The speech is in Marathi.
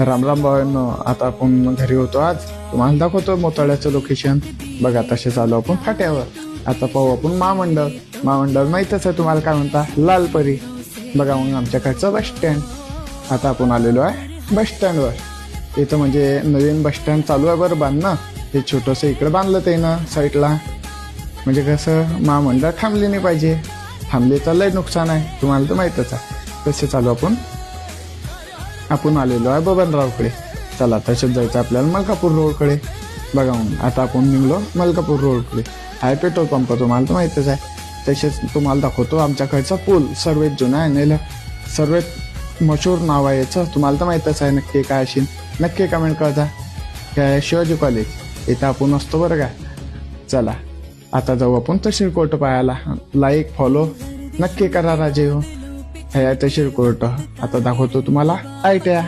राम राम भावांनो आता आपण घरी होतो आज. तुम्हाला दाखवतो मोताळ्याचं लोकेशन बघा तसे चालू आपण फाट्यावर. आता पाहू आपण महामंडळ. महामंडळ माहीतच आहे तुम्हाला काय म्हणता? लालपरी. बघा मग आमच्याकडचं बस स्टँड आता आपण आलेलो आहे बस स्टँडवर इथं म्हणजे नवीन बस स्टँड चालू आहे बरं बांधणं. हे छोटंसं इकडं बांधलं ते ना साईडला म्हणजे कसं महामंडळ थांबली नाही पाहिजे. थांबली तर लय नुकसान आहे. तुम्हाला तर माहीतच आहे. तसे चालू आपण आपण आलेलो आहे बबनरावकडे. चला तसेच जायचं आपल्याला मलकापूर रोडकडे. बघा मग आता आपण निघलो मलकापूर रोडकडे. आहे पेट्रोल पंप तुम्हाला तर माहीतच आहे. तसेच तुम्हाला दाखवतो आमच्याकडचा पूल सर्वात जुना आहे नेलं सर्वात मशहूर नाव आहे याचं. तुम्हाला तर माहीतच आहे नक्की काय असेल. नक्की कमेंट करता. काय शिवाजी कॉलेज इथं आपण असतो बरं का. चला आता जाऊ आपण तशीर कोर्ट पाहायला लाईक फॉलो नक्की करा राजे हो. हे आहे तशीर कोर्ट आता दाखवतो तुम्हाला आयट्या